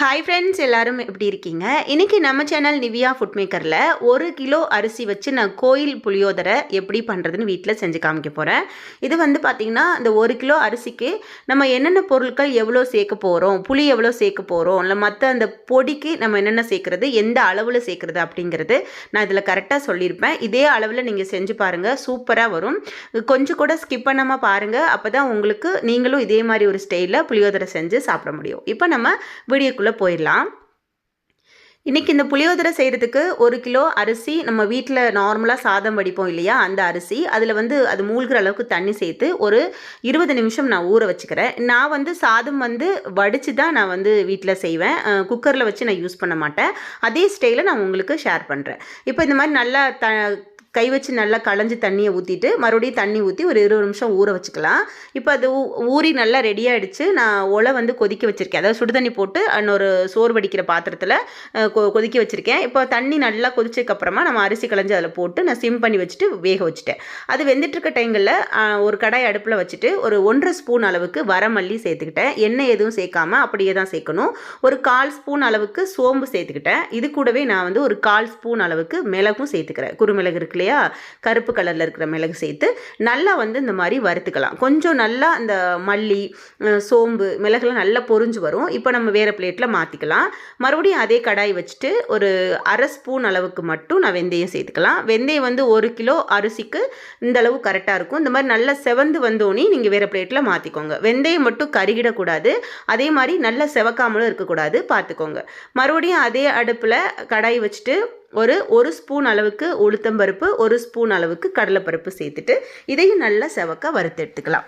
Hi friends எல்லாரும் எப்படி இருக்கீங்க? இன்றைக்கி நம்ம சேனல் நிவியா ஃபுட் மேக்கரில் ஒரு கிலோ அரிசி வச்சு நான் கோயில் புளியோதரை எப்படி பண்ணுறதுன்னு வீட்டில் செஞ்சு காமிக்க போகிறேன் இது வந்து பார்த்திங்கன்னா இந்த ஒரு கிலோ அரிசிக்கு நம்ம என்னென்ன பொருட்கள் எவ்வளோ சேர்க்க போகிறோம் புளி எவ்வளோ சேர்க்க போகிறோம் இல்லை மற்ற அந்த பொடிக்கு நம்ம என்னென்ன சேர்க்குறது எந்த அளவில் சேர்க்குறது அப்படிங்கிறது நான் இதில் கரெக்டாக சொல்லியிருப்பேன். இதே அளவில் நீங்கள் செஞ்சு பாருங்கள் சூப்பராக வரும். கொஞ்சம் கூட ஸ்கிப் பண்ணாமல் பாருங்கள் அப்போ தான் உங்களுக்கு நீங்களும் இதே மாதிரி ஒரு ஸ்டைலில் புளியோதரை செஞ்சு சாப்பிட முடியும். இப்போ நம்ம வீடியோக்குள்ளே போயிடலாம். இன்றைக்கி இந்த புளியோதரை செய்கிறதுக்கு ஒரு கிலோ அரிசி நம்ம வீட்டில் நார்மலாக சாதம் வடிப்போம் இல்லையா? அந்த அரிசி அதில் வந்து அது மூழ்கிற அளவுக்கு தண்ணி சேர்த்து ஒரு இருபது நிமிஷம் நான் ஊற வச்சுக்கிறேன். நான் வந்து சாதம் வந்து வடித்து தான் நான் வந்து வீட்டில் செய்வேன். குக்கரில் வச்சு நான் யூஸ் பண்ண மாட்டேன். அதே ஸ்டைலில் நான் உங்களுக்கு ஷேர் பண்ணுறேன் இப்போ இந்த மாதிரி நல்லா த கை வச்சு நல்லா களைஞ்சி தண்ணியை ஊற்றிட்டு மறுபடியும் தண்ணி ஊற்றி ஒரு இருபது நிமிஷம் ஊற வச்சுக்கலாம். இப்போ அது ஊ ஊறி நல்லா ரெடியாகிடுச்சு நான் ஒலை வந்து கொதிக்க வச்சுருக்கேன். அதாவது சுடு தண்ணி போட்டு இன்னொரு சோறு வடிக்கிற பாத்திரத்தில் கொ கொதிக்க வச்சுருக்கேன். இப்போ தண்ணி நல்லா கொதிச்சதுக்கப்புறமா நம்ம அரிசி களைஞ்சி அதில் போட்டு நான் சிம் பண்ணி வச்சுட்டு வேக வச்சுட்டேன். அது வெந்துட்டுருக்க டைங்களில் ஒரு கடாய் அடுப்பில் வச்சுட்டு ஒரு ஒன்றரை ஸ்பூன் அளவுக்கு வரமல்லி சேர்த்துக்கிட்டேன். எண்ணெய் எதுவும் சேர்க்காம அப்படியே தான் சேர்க்கணும். ஒரு கால் ஸ்பூன் அளவுக்கு சோம்பு சேர்த்துக்கிட்டேன். இது கூடவே நான் வந்து ஒரு கால் ஸ்பூன் அளவுக்கு மிளகும் சேர்த்துக்கிறேன். குறுமிளகு இருக்கு இல்லையா? கருப்பு கலரில் இருக்கிற மிளகு சேர்த்து நல்லா வந்து இந்த மாதிரி வறுத்துக்கலாம். கொஞ்சம் நல்லா அந்த மல்லி சோம்பு மிளகுலாம் நல்லா பொரிஞ்சு வரும். இப்போ நம்ம வேறு பிளேட்டில் மாற்றிக்கலாம் மறுபடியும் அதே கடாய் வச்சுட்டு ஒரு அரை ஸ்பூன் அளவுக்கு மட்டும் நான் வெந்தயம் சேர்த்துக்கலாம். வெந்தயம் வந்து ஒரு கிலோ அரிசிக்கு இந்த அளவு கரெக்டாக இருக்கும். இந்த மாதிரி நல்லா செவந்து வந்தோடனே நீங்கள் வேறு பிளேட்டில் மாற்றிக்கோங்க வெந்தயம் மட்டும் கருகிடக்கூடாது. அதே மாதிரி நல்லா செவக்காமலும் இருக்கக்கூடாது. பார்த்துக்கோங்க. மறுபடியும் அதே அடுப்பில் கடாய் வச்சுட்டு ஒரு ஒரு ஸ்பூன் அளவுக்கு உளுத்தம்பருப்பு ஒரு ஸ்பூன் அளவுக்கு கடலைப்பருப்பு சேர்த்துட்டு இதையும் நல்லா செவக்க வறுத்து எடுத்துக்கலாம்.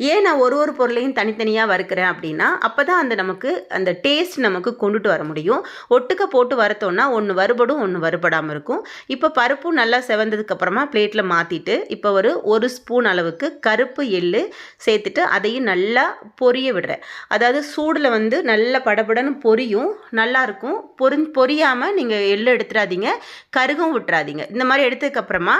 ஏன் நான் ஒரு ஒரு பொருளையும் தனித்தனியாக வறுக்கிறேன் அப்படின்னா அப்போ தான் அந்த நமக்கு அந்த டேஸ்ட் நமக்கு கொண்டுட்டு வர முடியும். ஒட்டுக்க போட்டு வறுத்தோன்னா ஒன்று வறுபடும் ஒன்று வறுபடாமல் இருக்கும். இப்போ பருப்பும் நல்லா செவந்ததுக்கப்புறமா பிளேட்டில் மாற்றிட்டு இப்போ ஒரு ஒரு ஸ்பூன் அளவுக்கு கருப்பு எள்ளு சேர்த்துட்டு அதையும் நல்லா பொரிய விடுறேன். அதாவது சூடில் வந்து நல்லா படபடன்னு பொரியும் நல்லாயிருக்கும் பொரி பொரியாமல் நீங்கள் எள்ளு எடுத்துடாதீங்க. கருகும் விட்டுறாதீங்க. இந்த மாதிரி எடுத்ததுக்கப்புறமா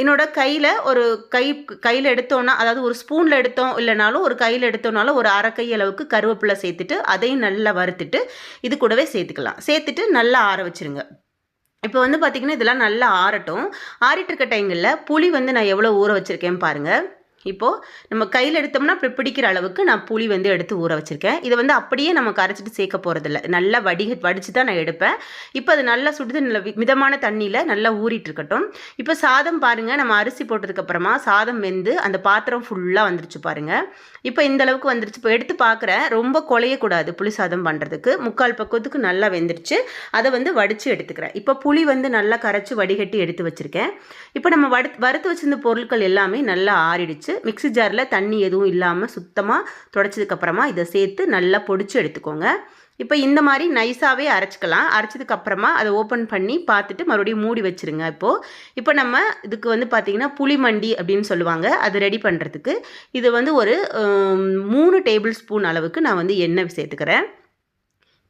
என்னோட கையில் ஒரு கை கையில் எடுத்தோன்னா அதாவது ஒரு ஸ்பூனில் எடுத்தோம் இல்லைனாலும் ஒரு கையில் எடுத்தோம்னாலும் ஒரு அரை கை அளவுக்கு கருவேப்பிலை சேர்த்துட்டு அதையும் நல்லா வறுத்துட்டு இது கூடவே சேர்த்துக்கலாம். சேர்த்துட்டு நல்லா ஆற வச்சுருங்க. இப்போ வந்து பார்த்திங்கன்னா இதெல்லாம் நல்லா ஆறட்டும். ஆறிட்டு இருக்க டைங்களில் புளி வந்து நான் எவ்வளோ ஊற வச்சுருக்கேன் பாருங்கள் இப்போது நம்ம கையில் எடுத்தோம்னா அப்படி பிடிக்கிற அளவுக்கு நான் புளி வந்து எடுத்து ஊற வச்சுருக்கேன். இதை வந்து அப்படியே நம்ம கரைச்சிட்டு சேர்க்க போகிறதில்ல நல்லா வடிக வடித்து தான் நான் எடுப்பேன். இப்போ அது நல்லா சுடுது நல்ல மிதமான தண்ணியில் நல்லா ஊறிட்டு இருக்கட்டும். இப்போ சாதம் பாருங்கள் நம்ம அரிசி போட்டதுக்கப்புறமா சாதம் வெந்து அந்த பாத்திரம் ஃபுல்லாக வந்துருச்சு பாருங்கள் இப்போ இந்த அளவுக்கு வந்துருச்சு. இப்போ எடுத்து பார்க்குறேன் ரொம்ப குலையக்கூடாது புளி சாதம் பண்ணுறதுக்கு முக்கால் பக்குவத்துக்கு நல்லா வெந்துருச்சு. அதை வந்து வடித்து எடுத்துக்கிறேன். இப்போ புளி வந்து நல்லா கரைச்சி வடிகட்டி எடுத்து வச்சுருக்கேன். இப்போ நம்ம வடு வறுத்து வச்சிருந்த பொருட்கள் எல்லாமே நல்லா ஆறிடுச்சு. மிக்ஸி ஜாரில் தண்ணி எதுவும் இல்லாமல் சுத்தமாக தொடச்சதுக்கப்புறமா இதை சேர்த்து நல்லா பொடிச்சு எடுத்துக்கோங்க. இப்போ இந்த மாதிரி நைஸாகவே அரைச்சிக்கலாம். அரைச்சதுக்கப்புறமா அதை ஓப்பன் பண்ணி பார்த்துட்டு மறுபடியும் மூடி வச்சிருங்க இப்போது இப்போ நம்ம இதுக்கு வந்து பார்த்திங்கன்னா புளிமண்டி அப்படின்னு சொல்லுவாங்க. அது ரெடி பண்ணுறதுக்கு இது வந்து ஒரு மூணு டேபிள் ஸ்பூன் அளவுக்கு நான் வந்து எண்ணெய் சேர்த்துக்கிறேன்.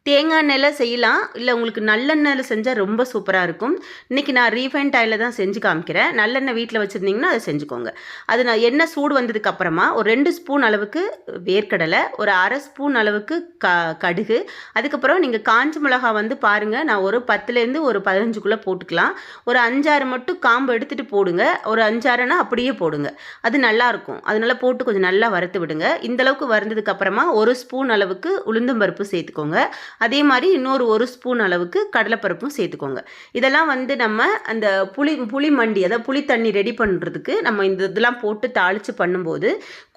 தேங்காய் எண்ணெயில் செய்யலாம். இல்லை உங்களுக்கு நல்லெண்ணெயில் செஞ்சால் ரொம்ப சூப்பராக இருக்கும். இன்றைக்கி நான் ரீஃபைண்ட் ஆயில் தான் செஞ்சு காமிக்கிறேன். நல்லெண்ணெய் வீட்டில் வச்சுருந்தீங்கன்னா அதை செஞ்சுக்கோங்க. அது நான் எண்ணெய் சூடு வந்ததுக்கு அப்புறமா ஒரு ரெண்டு ஸ்பூன் அளவுக்கு வேர்க்கடலை ஒரு அரை ஸ்பூன் அளவுக்கு க கடுகு. அதுக்கப்புறம் நீங்கள் காஞ்ச மிளகா வந்து பாருங்கள் நான் ஒரு பத்துலேருந்து ஒரு பதினஞ்சுக்குள்ளே போட்டுக்கலாம். ஒரு அஞ்சாறு மட்டும் காம்பு எடுத்துகிட்டு போடுங்க. ஒரு அஞ்சாறுனா அப்படியே போடுங்க. அது நல்லாயிருக்கும் அதனால் போட்டு கொஞ்சம் நல்லா வறுத்து விடுங்க. இந்த அளவுக்கு வறுந்ததுக்கு அப்புறமா ஒரு ஸ்பூன் அளவுக்கு உளுந்தம்பருப்பு சேர்த்துக்கோங்க. அதே மாதிரி இன்னொரு ஒரு ஸ்பூன் அளவுக்கு கடலைப்பருப்பும் சேர்த்துக்கோங்க. இதெல்லாம் வந்து நம்ம அந்த புளி புளி மண்டி அதாவது புளி தண்ணி ரெடி பண்ணுறதுக்கு நம்ம இந்த இதெல்லாம் போட்டு தாளித்து பண்ணும்போது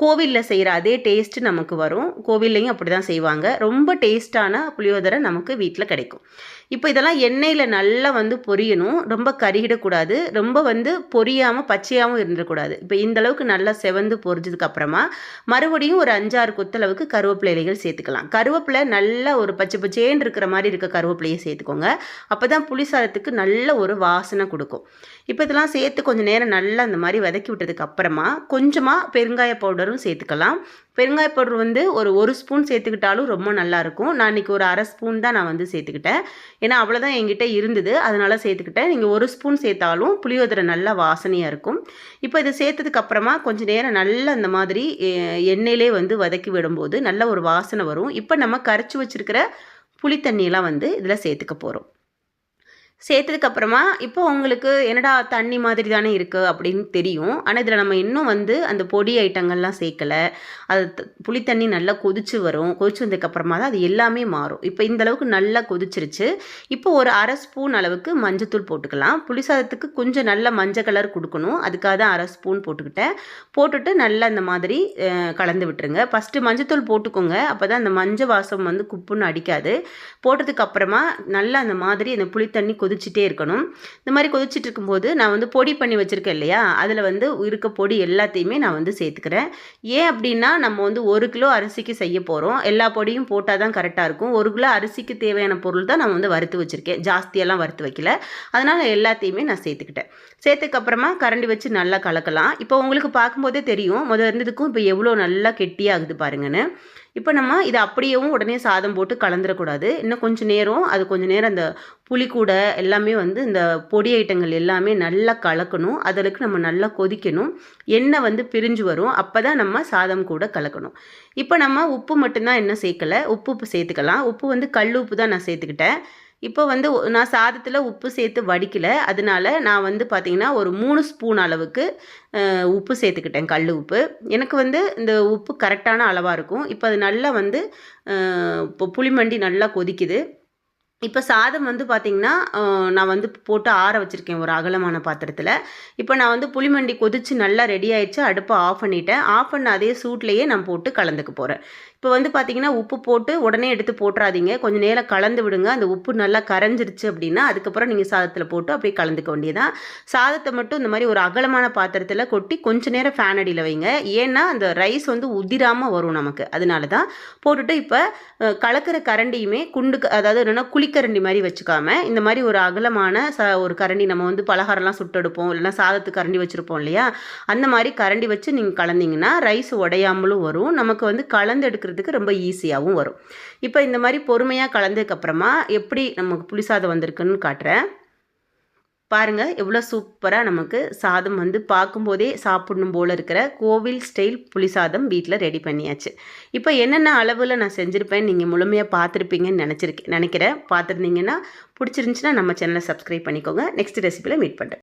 கோவிலில் செய்கிற அதே டேஸ்ட்டு நமக்கு வரும். கோவில்லையும் அப்படி தான் செய்வாங்க. ரொம்ப டேஸ்ட்டான புளியோதரை நமக்கு வீட்டில் கிடைக்கும். இப்போ இதெல்லாம் எண்ணெயில் நல்லா வந்து பொரியணும். ரொம்ப கருகிடக்கூடாது. ரொம்ப வந்து பொரியாமல் பச்சையாகவும் இருந்துடக்கூடாது. இப்போ இந்த அளவுக்கு நல்லா செவந்து பொரிஞ்சதுக்கு அப்புறமா மறுபடியும் ஒரு அஞ்சாறு கொத்தளவுக்கு கருவேப்பிலை இலைகள் சேர்த்துக்கலாம். கருவேப்பிலை நல்லா ஒரு பச்சை ஜேன் இருக்கிற மாதிரி இருக்க கருவேப்பிலையை சேர்த்துக்கோங்க. அப்போ தான் புளிசாதத்துக்கு நல்ல ஒரு வாசனை கொடுக்கும். இப்போ இதெல்லாம் சேர்த்து கொஞ்சம் நேரம் நல்லா அந்த மாதிரி வதக்கி விட்டதுக்கு அப்புறமா கொஞ்சமாக பெருங்காய பவுடரும் சேர்த்துக்கலாம். பெருங்காய பவுடர் வந்து ஒரு ஒரு ஸ்பூன் சேர்த்துக்கிட்டாலும் ரொம்ப நல்லாயிருக்கும் நான் இன்றைக்கி ஒரு அரை ஸ்பூன் தான் நான் வந்து சேர்த்துக்கிட்டேன். ஏன்னா அவ்வளோதான் என்கிட்ட இருந்தது. அதனால் சேர்த்துக்கிட்டேன். நீங்கள் ஒரு ஸ்பூன் சேர்த்தாலும் புளியோதரை நல்லா வாசனையாக இருக்கும். இப்போ இதை சேர்த்ததுக்கப்புறமா கொஞ்சம் நேரம் நல்லா அந்த மாதிரி எண்ணெயிலே வந்து வதக்கி விடும்போது நல்ல ஒரு வாசனை வரும். இப்போ நம்ம கரைச்சி வச்சுருக்கிற புளித்தண்ணியெல்லாம் வந்து இதில் சேர்த்துக்க போகிறோம். சேர்த்ததுக்கப்புறமா இப்போ உங்களுக்கு என்னடா தண்ணி மாதிரி தானே இருக்குது அப்படின்னு தெரியும். ஆனால் இதில் நம்ம இன்னும் வந்து அந்த பொடி ஐட்டங்கள்லாம் சேர்க்கலை. அது புளித்தண்ணி புளி தண்ணி நல்லா கொதிச்சு வரும். கொதிச்சு வந்ததுக்கப்புறமா தான் அது எல்லாமே மாறும். இப்போ இந்த அளவுக்கு நல்லா கொதிச்சிருச்சு. இப்போ ஒரு அரை ஸ்பூன் அளவுக்கு மஞ்சத்தூள் போட்டுக்கலாம். புளி சாதத்துக்கு கொஞ்சம் நல்ல மஞ்சள் கலர் கொடுக்கணும். அதுக்காக தான் அரை ஸ்பூன் போட்டுக்கிட்டேன். போட்டுட்டு நல்லா இந்த மாதிரி கலந்து விட்டுருங்க. ஃபஸ்ட்டு மஞ்சத்தூள் போட்டுக்கோங்க. அப்போ தான் அந்த மஞ்சள் வாசம் வந்து குப்புன்னு அடிக்காது. போட்டதுக்கப்புறமா நல்லா அந்த மாதிரி அந்த புளித்தண்ணி கொதி கொதிச்சுட்டே இருக்கணும். இந்த மாதிரி கொதிச்சிட்டு இருக்கும்போது நான் வந்து பொடி பண்ணி வச்சுருக்கேன் இல்லையா? அதில் வந்து இருக்க பொடி எல்லாத்தையுமே நான் வந்து சேர்த்துக்கிறேன். ஏன் அப்படின்னா நம்ம வந்து ஒரு கிலோ அரிசிக்கு செய்ய போகிறோம் எல்லா பொடியும் போட்டால் தான் கரெக்டாக இருக்கும். ஒரு கிலோ அரிசிக்கு தேவையான பொருள் தான் நான் வந்து வறுத்து வச்சுருக்கேன். ஜாஸ்தியெல்லாம் வறுத்து வைக்கல. அதனால் எல்லாத்தையுமே நான் சேர்த்துக்கிட்டேன். சேர்த்துக்கப்புறமா கரண்டி வச்சு நல்லா கலக்கலாம். இப்போ உங்களுக்கு பார்க்கும்போதே தெரியும். முதல் இருந்ததுக்கும் இப்போ எவ்வளோ நல்லா கெட்டியாகுது பாருங்கன்னு. இப்போ நம்ம இதை அப்படியேவும் உடனே சாதம் போட்டு கலந்துடக்கூடாது இன்னும் கொஞ்சம் நேரம் அது கொஞ்சம் நேரம் அந்த புளிக்கூடை எல்லாமே வந்து இந்த பொடி ஐட்டங்கள் எல்லாமே நல்லா கலக்கணும். அதற்கு நம்ம நல்லா கொதிக்கணும். எண்ணெய் வந்து பிரிஞ்சு வரும். அப்போ தான் நம்ம சாதம் கூட கலக்கணும். இப்போ நம்ம உப்பு மட்டும்தான் என்ன சேர்க்கலை. உப்பு சேர்த்துக்கலாம். உப்பு வந்து கல் உப்பு தான் நான் சேர்த்துக்கிட்டேன். இப்போ வந்து நான் சாதத்தில் உப்பு சேர்த்து வடிக்கல. அதனால நான் வந்து பார்த்திங்கன்னா ஒரு மூணு ஸ்பூன் அளவுக்கு உப்பு சேர்த்துக்கிட்டேன் கல் உப்பு. எனக்கு வந்து இந்த உப்பு கரெக்டான அளவாக இருக்கும். இப்போ அது நல்லா வந்து இப்போ புளிமண்டி நல்லா கொதிக்குது. இப்போ சாதம் வந்து பார்த்திங்கன்னா நான் வந்து போட்டு ஆற வச்சுருக்கேன் ஒரு அகலமான பாத்திரத்தில். இப்போ நான் வந்து புளிமண்டி கொதிச்சு நல்லா ரெடி ஆயிடுச்சு. அடுப்பை ஆஃப் பண்ணிட்டேன். ஆஃப் பண்ண அதே சூட்லேயே நான் போட்டு கலந்துக்க போகிறேன் இப்போ வந்து பார்த்திங்கன்னா உப்பு போட்டு உடனே எடுத்து போட்டுறாதீங்க. கொஞ்சம் நேரம் கலந்து விடுங்க. அந்த உப்பு நல்லா கரைஞ்சிருச்சு அப்படின்னா அதுக்கப்புறம் நீங்கள் சாதத்தில் போட்டு அப்படியே கலந்துக்க வேண்டியதான் சாதத்தை மட்டும் இந்த மாதிரி ஒரு அகலமான பாத்திரத்தில் கொட்டி கொஞ்சம் நேரம் ஃபேன் அடியில் வைங்க. ஏன்னா அந்த ரைஸ் வந்து உதிராமல் வரும் நமக்கு. அதனால தான் போட்டுட்டு இப்போ கலக்கிற கரண்டியுமே குண்டு அதாவது என்னென்னா குழிக்கரண்டி மாதிரி வச்சுக்காம இந்த மாதிரி ஒரு அகலமான ச ஒரு கரண்டி நம்ம வந்து பலகாரம்லாம் சுட்டெடுப்போம். இல்லைன்னா சாதத்துக்கு கரண்டி வச்சுருப்போம் இல்லையா? அந்த மாதிரி கரண்டி வச்சு நீங்கள் கலந்தீங்கன்னா ரைஸ் உடையாமலும் வரும். நமக்கு வந்து கலந்து எடுக்கிற எடுக்கிறதுக்கு ரொம்ப ஈஸியாகவும் வரும். இப்போ இந்த மாதிரி பொறுமையாக கலந்ததுக்கப்புறமா எப்படி நமக்கு புளி சாதம் வந்திருக்குன்னு காட்டுறேன். பாருங்கள் எவ்வளோ சூப்பராக நமக்கு சாதம் வந்து பார்க்கும்போதே சாப்பிடணும் போல் இருக்கிற கோவில் ஸ்டைல் புளி சாதம் வீட்டில் ரெடி பண்ணியாச்சு. இப்போ என்னென்ன அளவில் நான் செஞ்சுருப்பேன் நீங்கள் முழுமையாக பார்த்துருப்பீங்கன்னு நினச்சிருக்கேன் நினைக்கிறேன். பார்த்துருந்தீங்கன்னா பிடிச்சிருந்துச்சின்னா நம்ம சேனலை சப்ஸ்கிரைப் பண்ணிக்கோங்க. நெக்ஸ்ட் ரெசிபியில் மீட் பண்ணுறேன்